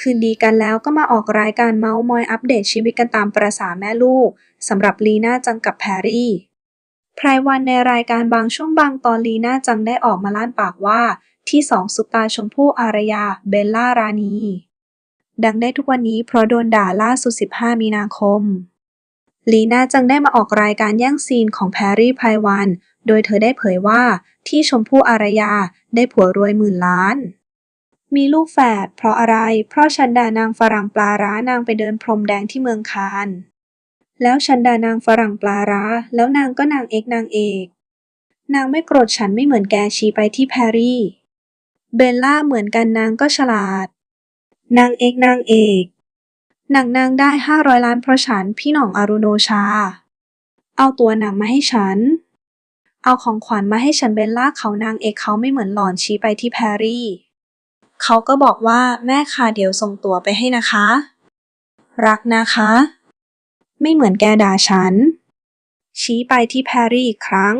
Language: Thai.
คืนดีกันแล้วก็มาออกรายการเมาส์มอยอัปเดตชีวิตกันตามประษาแม่ลูกสำหรับลีน่าจังกับแพรรี่ไพรวันในรายการบางช่วงบางตอนลีน่าจังได้ออกมาล้านปากว่า ที่สองซุปตาชมพู่อารยาเบลล่ารานี ดังได้ทุกวันนี้เพราะโดนด่าล่าสุด 15 มีนาคมลีน่าจังได้มาออกรายการแย่งซีนของแพรรี่ไพรวัน โดยเธอได้เผยว่าที่ชมพู่อารยาได้ผัวรวยหมื่นล้าน มีลูกแฝด เพราะอะไร เพราะฉันด่านางฝรั่งปลาร้านางไปเดินพรมแดงที่เมืองคาน แล้วฉันด่านางฝรั่งปลาร้า แล้วนางก็นางเอกนางเอก นางไม่โกรธฉันไม่เหมือนแกชี้ไปที่แพรรี่ เบลล่าเหมือนกันนางก็ฉลาด นางเอกนางเอก หนังนางได้500ล้านเพราะฉันพี่หน่องอารุโนชา เอาตัวหนังมาให้ฉัน เอาของขวัญมาให้ฉันเบลล่าเขานางเอกเขาไม่เหมือนหล่อนชี้ไปที่แพรรี่ เขาก็บอกว่าแม่คะเดี๋ยวส่งตัวไปให้นะคะ รักนะคะ ไม่เหมือนแกด่าฉัน ชี้ไปที่แพรรี่อีกครั้ง